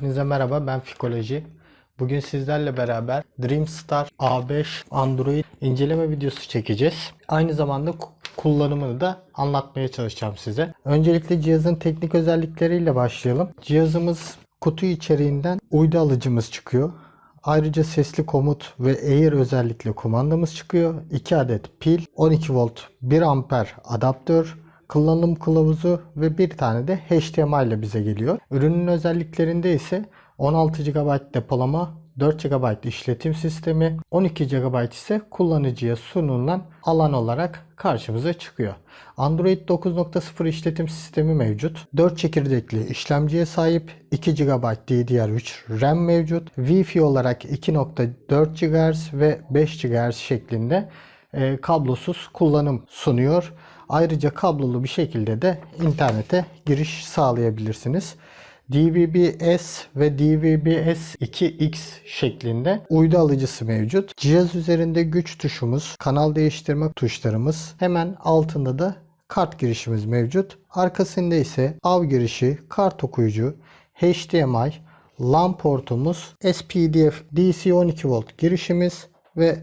Hepinize merhaba ben Fikoloji. Bugün sizlerle beraber Dreamstar A5 Android inceleme videosu çekeceğiz. Aynı zamanda ku- kullanımını da anlatmaya çalışacağım size. Öncelikle cihazın teknik özellikleriyle başlayalım. Cihazımız kutu içeriğinden uydu alıcımız çıkıyor. Ayrıca sesli komut ve Air özellikle kumandamız çıkıyor. 2 adet pil, 12 volt 1 amper adaptör, kullanım kılavuzu ve bir tane de HDMI ile bize geliyor. Ürünün özelliklerinde ise 16 GB depolama, 4 GB işletim sistemi, 12 GB ise kullanıcıya sunulan alan olarak karşımıza çıkıyor. Android 9.0 işletim sistemi mevcut. 4 çekirdekli işlemciye sahip 2 GB DDR3 RAM mevcut. Wi-Fi olarak 2.4 GHz ve 5 GHz şeklinde e, kablosuz kullanım sunuyor. Ayrıca kablolu bir şekilde de internete giriş sağlayabilirsiniz. DVB-S ve DVB-S2X şeklinde uydu alıcısı mevcut. Cihaz üzerinde güç tuşumuz, kanal değiştirme tuşlarımız, hemen altında da kart girişimiz mevcut. Arkasında ise av girişi, kart okuyucu, HDMI, LAN portumuz, SPDF DC 12 volt girişimiz ve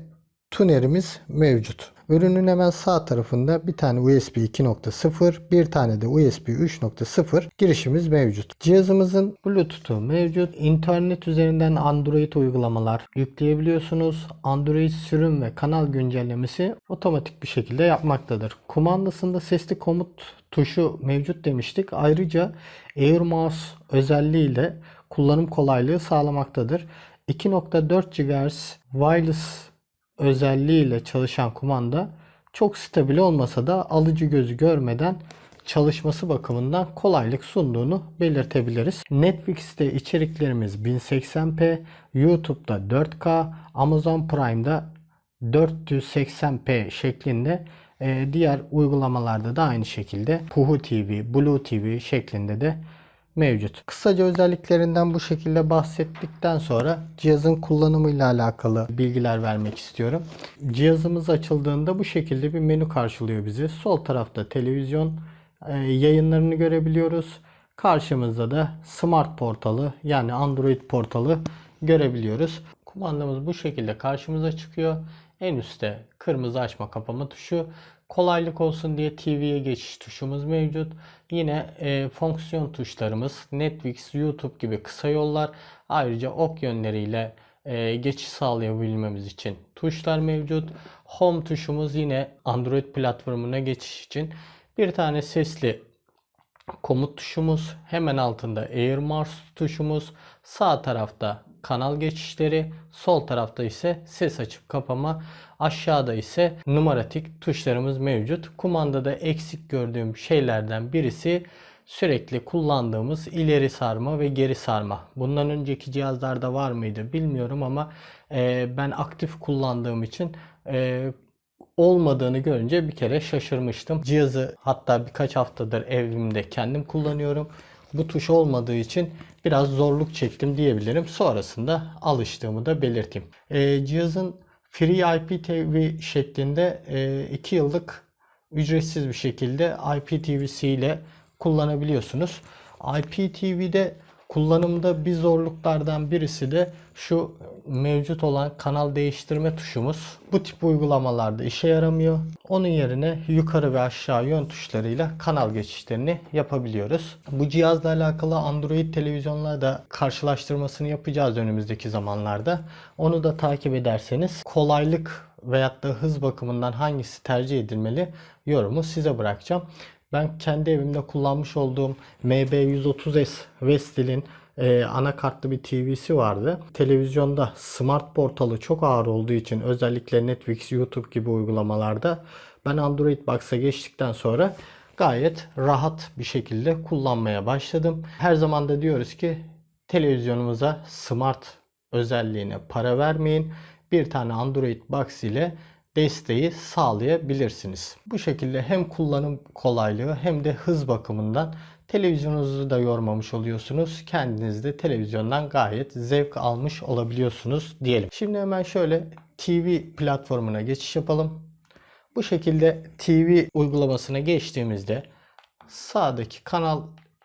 tunerimiz mevcut. Ürünün hemen sağ tarafında bir tane USB 2.0, bir tane de USB 3.0 girişimiz mevcut. Cihazımızın Bluetooth'u mevcut. İnternet üzerinden Android uygulamalar yükleyebiliyorsunuz. Android sürüm ve kanal güncellemesi otomatik bir şekilde yapmaktadır. Kumandasında sesli komut tuşu mevcut demiştik. Ayrıca Air Mouse özelliğiyle kullanım kolaylığı sağlamaktadır. 2.4 GHz wireless özelliğiyle çalışan kumanda çok stabil olmasa da alıcı gözü görmeden çalışması bakımından kolaylık sunduğunu belirtebiliriz. Netflix'te içeriklerimiz 1080p, YouTube'da 4K, Amazon Prime'da 480p şeklinde e, diğer uygulamalarda da aynı şekilde Puhu TV, Blue TV şeklinde de mevcut. Kısaca özelliklerinden bu şekilde bahsettikten sonra cihazın kullanımıyla alakalı bilgiler vermek istiyorum. Cihazımız açıldığında bu şekilde bir menü karşılıyor bizi. Sol tarafta televizyon e, yayınlarını görebiliyoruz. Karşımızda da Smart portalı yani Android portalı görebiliyoruz. Kumandamız bu şekilde karşımıza çıkıyor. En üstte kırmızı açma kapama tuşu. Kolaylık olsun diye TV'ye geçiş tuşumuz mevcut. Yine e, fonksiyon tuşlarımız Netflix, YouTube gibi kısa yollar. Ayrıca ok yönleriyle e, geçiş sağlayabilmemiz için tuşlar mevcut. Home tuşumuz yine Android platformuna geçiş için. Bir tane sesli komut tuşumuz, hemen altında Air Mouse tuşumuz, sağ tarafta kanal geçişleri, sol tarafta ise ses açıp kapama, aşağıda ise numaratik tuşlarımız mevcut. Kumandada eksik gördüğüm şeylerden birisi sürekli kullandığımız ileri sarma ve geri sarma. Bundan önceki cihazlarda var mıydı bilmiyorum ama e, ben aktif kullandığım için e, olmadığını görünce bir kere şaşırmıştım. Cihazı hatta birkaç haftadır evimde kendim kullanıyorum. Bu tuş olmadığı için biraz zorluk çektim diyebilirim. Sonrasında alıştığımı da belirteyim. Ee, cihazın Free IPTV şeklinde 2 yıllık ücretsiz bir şekilde IPTV'si ile kullanabiliyorsunuz. IPTV'de kullanımda bir zorluklardan birisi de şu mevcut olan kanal değiştirme tuşumuz. Bu tip uygulamalarda işe yaramıyor. Onun yerine yukarı ve aşağı yön tuşlarıyla kanal geçişlerini yapabiliyoruz. Bu cihazla alakalı Android televizyonlarda karşılaştırmasını yapacağız önümüzdeki zamanlarda. Onu da takip ederseniz kolaylık veyahut da hız bakımından hangisi tercih edilmeli yorumu size bırakacağım. Ben kendi evimde kullanmış olduğum MB130S Vestel'in e, anakartlı bir TV'si vardı. Televizyonda smart portalı çok ağır olduğu için özellikle Netflix, YouTube gibi uygulamalarda ben Android Box'a geçtikten sonra gayet rahat bir şekilde kullanmaya başladım. Her zaman da diyoruz ki televizyonumuza smart özelliğine para vermeyin. Bir tane Android Box ile desteği sağlayabilirsiniz. Bu şekilde hem kullanım kolaylığı hem de hız bakımından televizyonunuzu da yormamış oluyorsunuz. Kendiniz de televizyondan gayet zevk almış olabiliyorsunuz diyelim. Şimdi hemen şöyle TV platformuna geçiş yapalım. Bu şekilde TV uygulamasına geçtiğimizde sağdaki kanal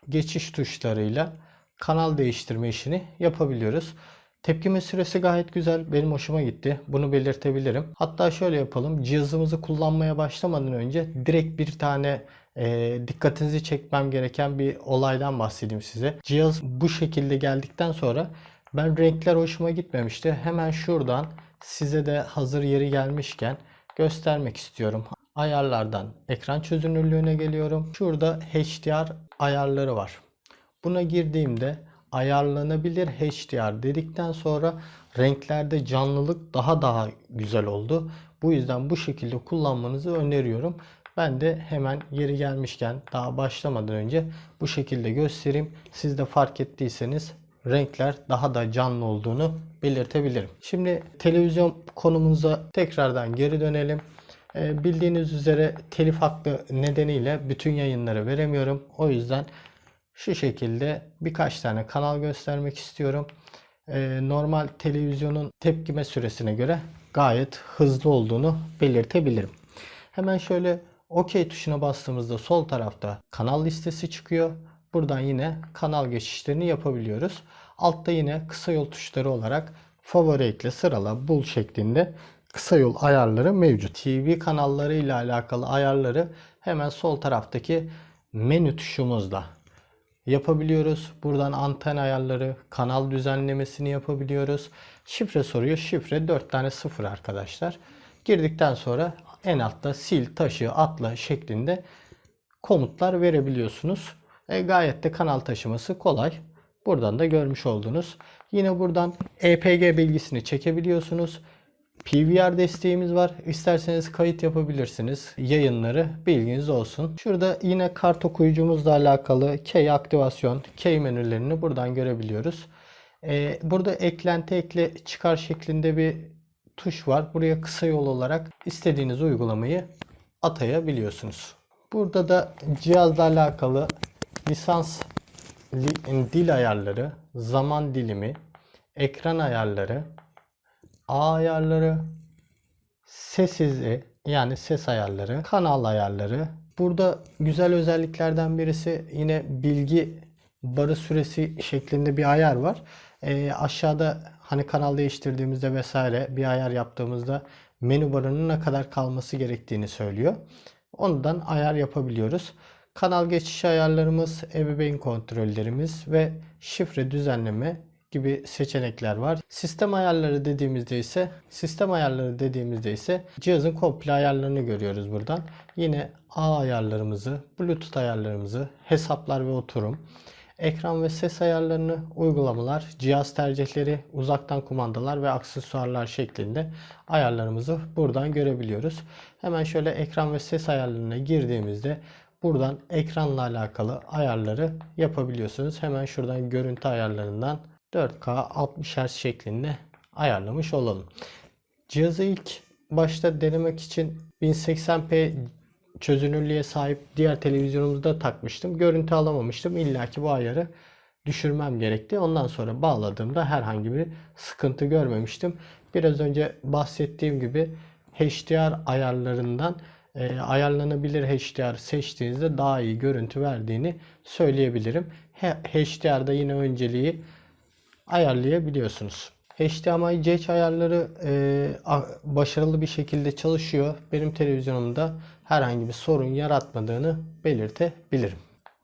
geçiş tuşlarıyla kanal değiştirme işini yapabiliyoruz. Tepkime süresi gayet güzel. Benim hoşuma gitti. Bunu belirtebilirim. Hatta şöyle yapalım. Cihazımızı kullanmaya başlamadan önce direkt bir tane e, dikkatinizi çekmem gereken bir olaydan bahsedeyim size. Cihaz bu şekilde geldikten sonra ben renkler hoşuma gitmemişti. Hemen şuradan size de hazır yeri gelmişken göstermek istiyorum. Ayarlardan ekran çözünürlüğüne geliyorum. Şurada HDR ayarları var. Buna girdiğimde ayarlanabilir HDR dedikten sonra renklerde canlılık daha daha güzel oldu. Bu yüzden bu şekilde kullanmanızı öneriyorum. Ben de hemen yeri gelmişken daha başlamadan önce bu şekilde göstereyim. Siz de fark ettiyseniz renkler daha da canlı olduğunu belirtebilirim. Şimdi televizyon konumuza tekrardan geri dönelim. Ee, bildiğiniz üzere telif hakkı nedeniyle bütün yayınları veremiyorum. O yüzden şu şekilde birkaç tane kanal göstermek istiyorum. Ee, normal televizyonun tepkime süresine göre gayet hızlı olduğunu belirtebilirim. Hemen şöyle OK tuşuna bastığımızda sol tarafta kanal listesi çıkıyor. Buradan yine kanal geçişlerini yapabiliyoruz. Altta yine kısa yol tuşları olarak favori ekle sırala bul şeklinde kısa yol ayarları mevcut. TV kanalları ile alakalı ayarları hemen sol taraftaki menü tuşumuzda yapabiliyoruz. Buradan anten ayarları, kanal düzenlemesini yapabiliyoruz. Şifre soruyor. Şifre 4 tane 0 arkadaşlar. Girdikten sonra en altta sil, taşı, atla şeklinde komutlar verebiliyorsunuz. E, gayet de kanal taşıması kolay. Buradan da görmüş oldunuz. Yine buradan EPG bilgisini çekebiliyorsunuz. PVR desteğimiz var. İsterseniz kayıt yapabilirsiniz. Yayınları bilginiz olsun. Şurada yine kart okuyucumuzla alakalı key aktivasyon, key menülerini buradan görebiliyoruz. Ee, burada eklenti ekle çıkar şeklinde bir tuş var. Buraya kısa yol olarak istediğiniz uygulamayı atayabiliyorsunuz. Burada da cihazla alakalı lisans li- dil ayarları, zaman dilimi, ekran ayarları, ayarları, ses izi yani ses ayarları, kanal ayarları. Burada güzel özelliklerden birisi yine bilgi barı süresi şeklinde bir ayar var. Ee, aşağıda hani kanal değiştirdiğimizde vesaire bir ayar yaptığımızda menü barının ne kadar kalması gerektiğini söylüyor. Ondan ayar yapabiliyoruz. Kanal geçiş ayarlarımız, ebeveyn kontrollerimiz ve şifre düzenleme gibi seçenekler var. Sistem ayarları dediğimizde ise sistem ayarları dediğimizde ise cihazın komple ayarlarını görüyoruz buradan. Yine A ayarlarımızı, Bluetooth ayarlarımızı, hesaplar ve oturum, ekran ve ses ayarlarını, uygulamalar, cihaz tercihleri, uzaktan kumandalar ve aksesuarlar şeklinde ayarlarımızı buradan görebiliyoruz. Hemen şöyle ekran ve ses ayarlarına girdiğimizde buradan ekranla alakalı ayarları yapabiliyorsunuz. Hemen şuradan görüntü ayarlarından 4K 60 Hz şeklinde ayarlamış olalım. Cihazı ilk başta denemek için 1080p çözünürlüğe sahip diğer televizyonumuzda takmıştım. Görüntü alamamıştım. İlla ki bu ayarı düşürmem gerekti. Ondan sonra bağladığımda herhangi bir sıkıntı görmemiştim. Biraz önce bahsettiğim gibi HDR ayarlarından e, ayarlanabilir HDR seçtiğinizde daha iyi görüntü verdiğini söyleyebilirim. HDR'da yine önceliği ayarlayabiliyorsunuz. HDMI geç ayarları e, başarılı bir şekilde çalışıyor. Benim televizyonumda herhangi bir sorun yaratmadığını belirtebilirim.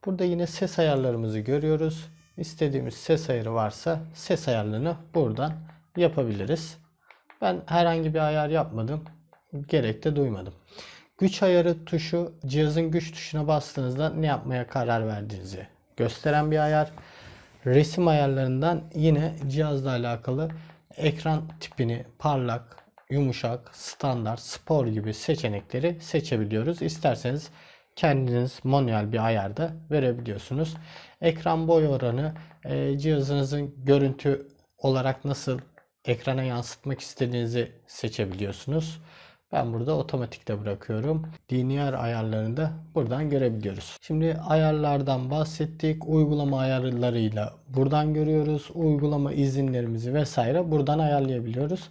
Burada yine ses ayarlarımızı görüyoruz. İstediğimiz ses ayarı varsa ses ayarlarını buradan yapabiliriz. Ben herhangi bir ayar yapmadım. Gerek de duymadım. Güç ayarı tuşu cihazın güç tuşuna bastığınızda ne yapmaya karar verdiğinizi gösteren bir ayar. Resim ayarlarından yine cihazla alakalı ekran tipini parlak, yumuşak, standart, spor gibi seçenekleri seçebiliyoruz. İsterseniz kendiniz manuel bir ayarda verebiliyorsunuz. Ekran boy oranı e, cihazınızın görüntü olarak nasıl ekrana yansıtmak istediğinizi seçebiliyorsunuz. Ben burada otomatikte bırakıyorum. DNR ayarlarını da buradan görebiliyoruz. Şimdi ayarlardan bahsettik. Uygulama ayarlarıyla buradan görüyoruz. Uygulama izinlerimizi vesaire buradan ayarlayabiliyoruz.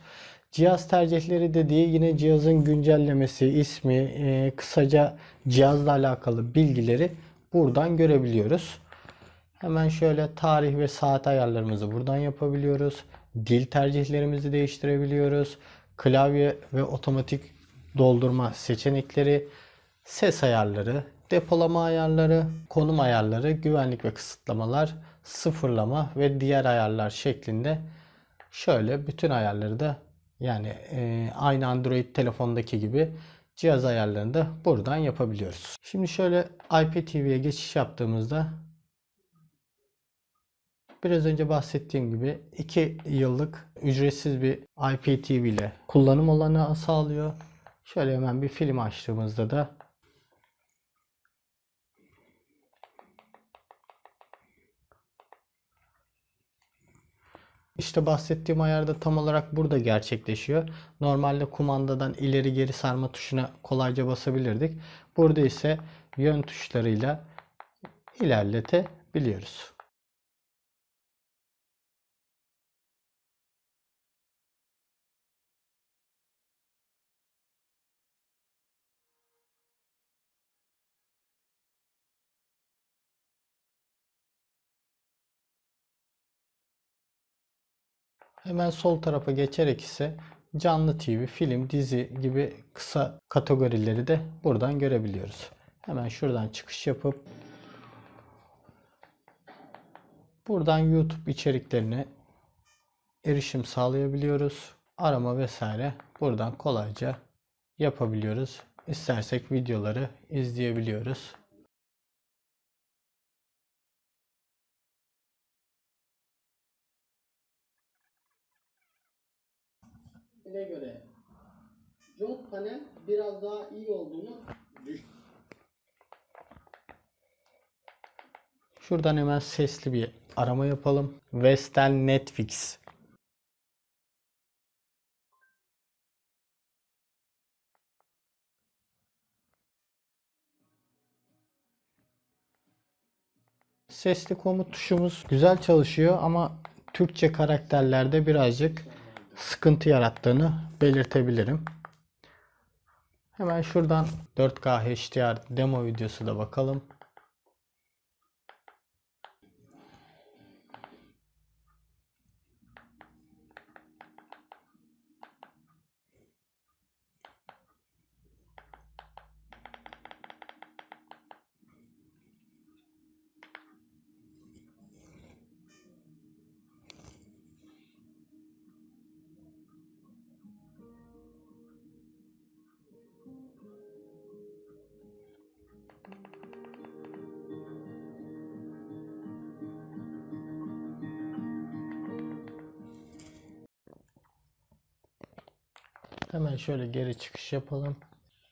Cihaz tercihleri dediği yine cihazın güncellemesi, ismi, e, kısaca cihazla alakalı bilgileri buradan görebiliyoruz. Hemen şöyle tarih ve saat ayarlarımızı buradan yapabiliyoruz. Dil tercihlerimizi değiştirebiliyoruz. Klavye ve otomatik doldurma seçenekleri, ses ayarları, depolama ayarları, konum ayarları, güvenlik ve kısıtlamalar, sıfırlama ve diğer ayarlar şeklinde şöyle bütün ayarları da yani e, aynı Android telefondaki gibi cihaz ayarlarını da buradan yapabiliyoruz. Şimdi şöyle IPTV'ye geçiş yaptığımızda Biraz önce bahsettiğim gibi 2 yıllık ücretsiz bir IPTV ile kullanım olanağı sağlıyor. Şöyle hemen bir film açtığımızda da İşte bahsettiğim ayar da tam olarak burada gerçekleşiyor. Normalde kumandadan ileri geri sarma tuşuna kolayca basabilirdik. Burada ise yön tuşlarıyla ilerletebiliyoruz. Hemen sol tarafa geçerek ise canlı TV, film, dizi gibi kısa kategorileri de buradan görebiliyoruz. Hemen şuradan çıkış yapıp buradan YouTube içeriklerine erişim sağlayabiliyoruz. Arama vesaire buradan kolayca yapabiliyoruz. İstersek videoları izleyebiliyoruz. Ne göre jog panel biraz daha iyi olduğunu düş Şuradan hemen sesli bir arama yapalım. Vestel Netflix. Sesli komut tuşumuz güzel çalışıyor ama Türkçe karakterlerde birazcık sıkıntı yarattığını belirtebilirim. Hemen şuradan 4K HDR demo videosu da bakalım. Hemen şöyle geri çıkış yapalım.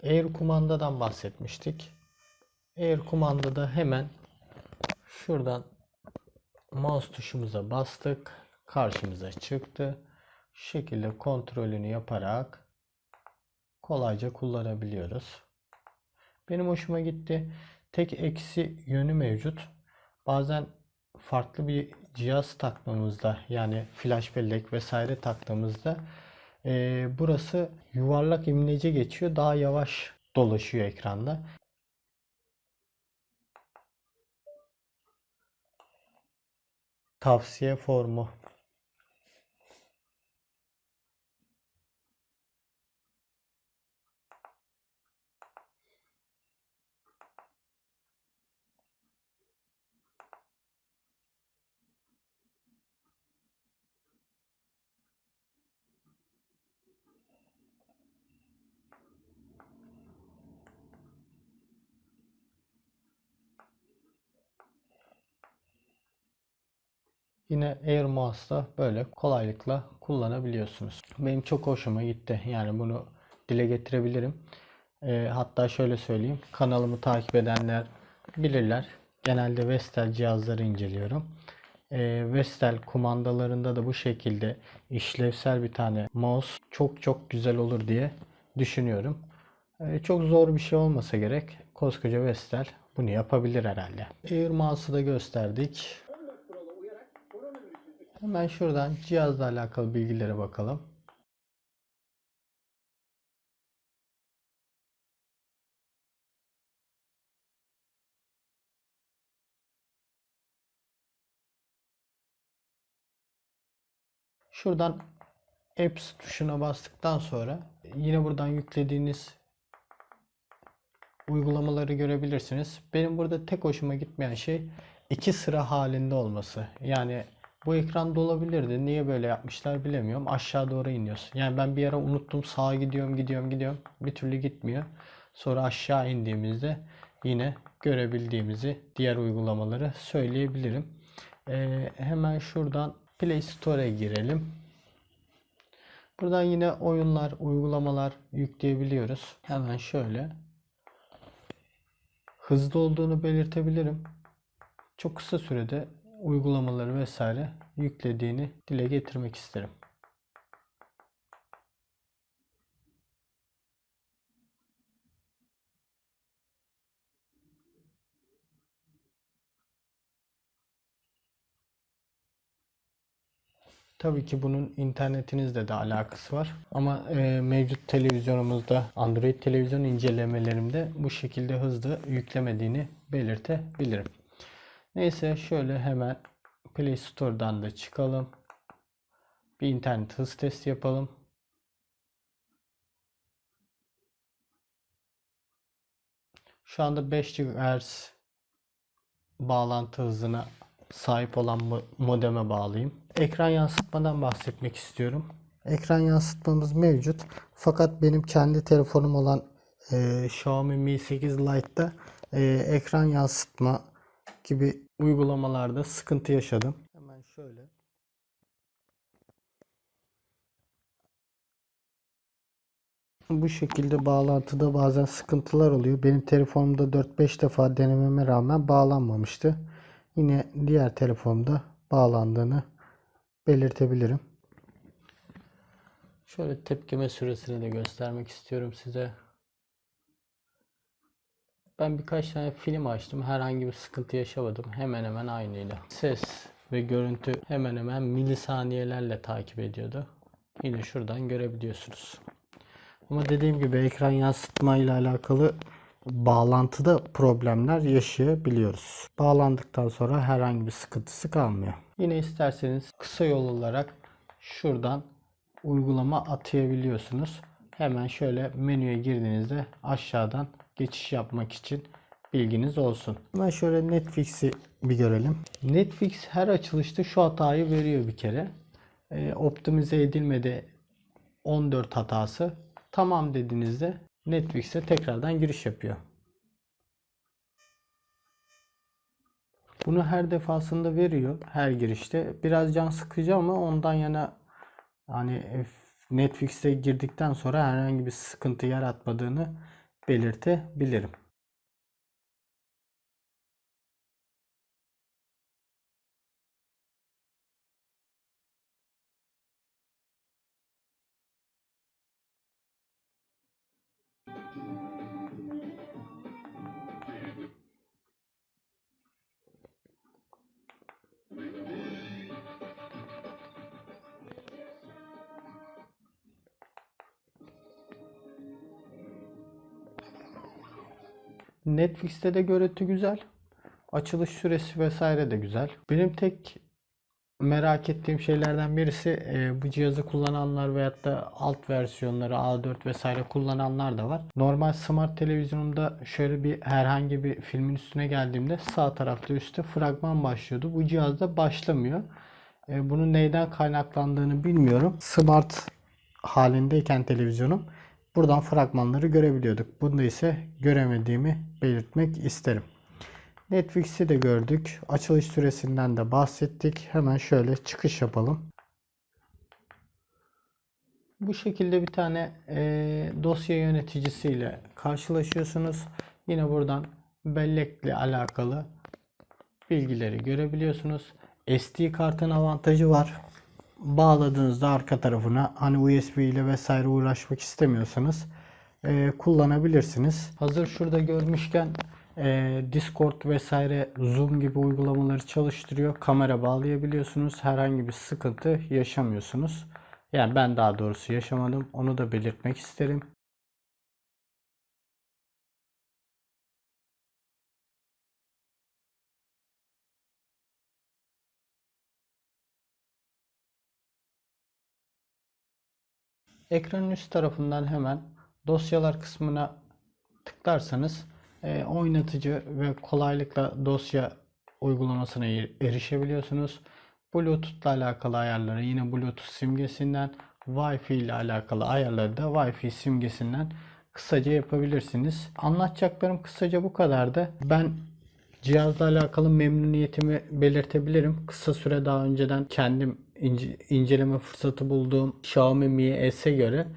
Air kumandadan bahsetmiştik. Air kumandada hemen şuradan mouse tuşumuza bastık. Karşımıza çıktı. Şu şekilde kontrolünü yaparak kolayca kullanabiliyoruz. Benim hoşuma gitti. Tek eksi yönü mevcut. Bazen farklı bir cihaz taktığımızda yani flash bellek vesaire taktığımızda e, burası yuvarlak imlece geçiyor. Daha yavaş dolaşıyor ekranda. Tavsiye formu. Yine Air Mouse'da böyle kolaylıkla kullanabiliyorsunuz. Benim çok hoşuma gitti. Yani bunu dile getirebilirim. E, hatta şöyle söyleyeyim. Kanalımı takip edenler bilirler. Genelde Vestel cihazları inceliyorum. E, Vestel kumandalarında da bu şekilde işlevsel bir tane mouse çok çok güzel olur diye düşünüyorum. E, çok zor bir şey olmasa gerek. Koskoca Vestel bunu yapabilir herhalde. Air Mouse'u da gösterdik. Hemen şuradan cihazla alakalı bilgilere bakalım. Şuradan Apps tuşuna bastıktan sonra yine buradan yüklediğiniz uygulamaları görebilirsiniz. Benim burada tek hoşuma gitmeyen şey iki sıra halinde olması. Yani bu ekranda olabilirdi. Niye böyle yapmışlar bilemiyorum. Aşağı doğru iniyorsun. Yani ben bir ara unuttum. Sağa gidiyorum, gidiyorum, gidiyorum. Bir türlü gitmiyor. Sonra aşağı indiğimizde yine görebildiğimizi diğer uygulamaları söyleyebilirim. Ee, hemen şuradan Play Store'a girelim. Buradan yine oyunlar, uygulamalar yükleyebiliyoruz. Hemen şöyle hızlı olduğunu belirtebilirim. Çok kısa sürede uygulamaları vesaire yüklediğini dile getirmek isterim. Tabii ki bunun internetinizle de alakası var. Ama e, mevcut televizyonumuzda Android televizyon incelemelerimde bu şekilde hızlı yüklemediğini belirtebilirim. Neyse şöyle hemen Play Store'dan da çıkalım. Bir internet hız testi yapalım. Şu anda 5 GHz bağlantı hızına sahip olan mo- modeme bağlayayım. Ekran yansıtmadan bahsetmek istiyorum. Ekran yansıtmamız mevcut. Fakat benim kendi telefonum olan e, Xiaomi Mi 8 Lite'da e, ekran yansıtma gibi uygulamalarda sıkıntı yaşadım. Hemen şöyle. Bu şekilde bağlantıda bazen sıkıntılar oluyor. Benim telefonumda 4-5 defa denememe rağmen bağlanmamıştı. Yine diğer telefonumda bağlandığını belirtebilirim. Şöyle tepkime süresini de göstermek istiyorum size. Ben birkaç tane film açtım. Herhangi bir sıkıntı yaşamadım. Hemen hemen aynıydı. Ses ve görüntü hemen hemen milisaniyelerle takip ediyordu. Yine şuradan görebiliyorsunuz. Ama dediğim gibi ekran yansıtma ile alakalı bağlantıda problemler yaşayabiliyoruz. Bağlandıktan sonra herhangi bir sıkıntısı kalmıyor. Yine isterseniz kısa yol olarak şuradan uygulama atayabiliyorsunuz. Hemen şöyle menüye girdiğinizde aşağıdan geçiş yapmak için bilginiz olsun. Hemen şöyle Netflix'i bir görelim. Netflix her açılışta şu hatayı veriyor bir kere. Ee, optimize edilmedi 14 hatası. Tamam dediğinizde Netflix'e tekrardan giriş yapıyor. Bunu her defasında veriyor her girişte. Biraz can sıkıcı ama ondan yana hani Netflix'e girdikten sonra herhangi bir sıkıntı yaratmadığını belirtebilirim. Netflix'te de görüntü güzel. Açılış süresi vesaire de güzel. Benim tek merak ettiğim şeylerden birisi e, bu cihazı kullananlar veyahut da alt versiyonları A4 vesaire kullananlar da var. Normal smart televizyonumda şöyle bir herhangi bir filmin üstüne geldiğimde sağ tarafta üstte fragman başlıyordu. Bu cihazda başlamıyor. E, bunun neyden kaynaklandığını bilmiyorum. Smart halindeyken televizyonum buradan fragmanları görebiliyorduk. Bunda ise göremediğimi belirtmek isterim. Netflix'i de gördük. Açılış süresinden de bahsettik. Hemen şöyle çıkış yapalım. Bu şekilde bir tane e, dosya yöneticisiyle karşılaşıyorsunuz. Yine buradan bellekle alakalı bilgileri görebiliyorsunuz. SD kartın avantajı var. Bağladığınızda arka tarafına hani USB ile vesaire uğraşmak istemiyorsanız e, kullanabilirsiniz. Hazır şurada görmüşken e, Discord vesaire Zoom gibi uygulamaları çalıştırıyor. Kamera bağlayabiliyorsunuz. Herhangi bir sıkıntı yaşamıyorsunuz. Yani ben daha doğrusu yaşamadım. Onu da belirtmek isterim. Ekranın üst tarafından hemen dosyalar kısmına tıklarsanız e, oynatıcı ve kolaylıkla dosya uygulamasına er- erişebiliyorsunuz. Bluetooth ile alakalı ayarları yine Bluetooth simgesinden, Wi-Fi ile alakalı ayarları da Wi-Fi simgesinden kısaca yapabilirsiniz. Anlatacaklarım kısaca bu kadardı. Ben Cihazla alakalı memnuniyetimi belirtebilirim. Kısa süre daha önceden kendim ince- inceleme fırsatı bulduğum Xiaomi Mi S'e göre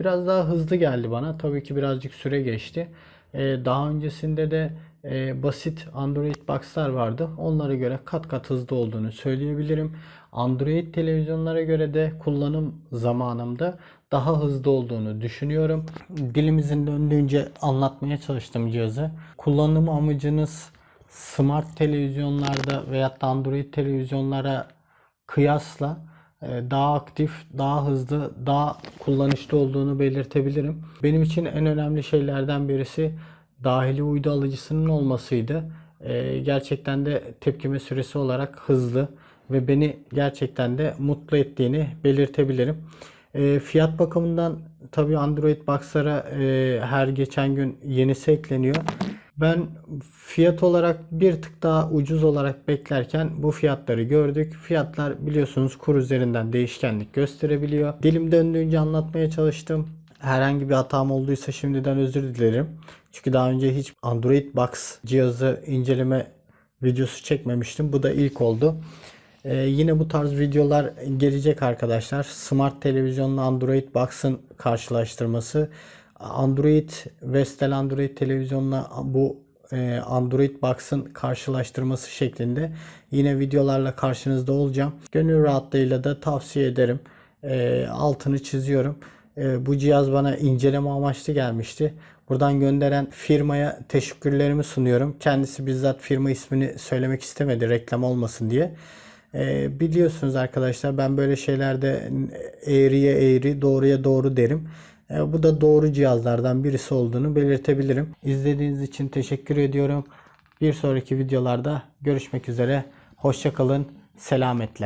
biraz daha hızlı geldi bana. Tabii ki birazcık süre geçti. Ee, daha öncesinde de e, basit Android Box'lar vardı. Onlara göre kat kat hızlı olduğunu söyleyebilirim. Android televizyonlara göre de kullanım zamanımda daha hızlı olduğunu düşünüyorum. Dilimizin döndüğünce anlatmaya çalıştım cihazı. Kullanım amacınız smart televizyonlarda da Android televizyonlara kıyasla e, daha aktif, daha hızlı, daha kullanışlı olduğunu belirtebilirim. Benim için en önemli şeylerden birisi dahili uydu alıcısının olmasıydı. E, Gerçekten de tepkime süresi olarak hızlı ve beni gerçekten de mutlu ettiğini belirtebilirim. E, Fiyat bakımından tabii Android Box'lara her geçen gün yenisi ekleniyor. Ben fiyat olarak bir tık daha ucuz olarak beklerken bu fiyatları gördük. Fiyatlar biliyorsunuz kur üzerinden değişkenlik gösterebiliyor. Dilim döndüğünce anlatmaya çalıştım. Herhangi bir hatam olduysa şimdiden özür dilerim. Çünkü daha önce hiç Android Box cihazı inceleme videosu çekmemiştim. Bu da ilk oldu. Ee, yine bu tarz videolar gelecek arkadaşlar. Smart televizyonla Android Box'ın karşılaştırması. Android, Vestel Android televizyonla bu e, Android Box'ın karşılaştırması şeklinde yine videolarla karşınızda olacağım. Gönül rahatlığıyla da tavsiye ederim. E, altını çiziyorum. E, bu cihaz bana inceleme amaçlı gelmişti. Buradan gönderen firmaya teşekkürlerimi sunuyorum. Kendisi bizzat firma ismini söylemek istemedi reklam olmasın diye. Biliyorsunuz arkadaşlar ben böyle şeylerde eğriye eğri doğruya doğru derim. Ee, bu da doğru cihazlardan birisi olduğunu belirtebilirim. İzlediğiniz için teşekkür ediyorum. Bir sonraki videolarda görüşmek üzere. Hoşçakalın. Selametle.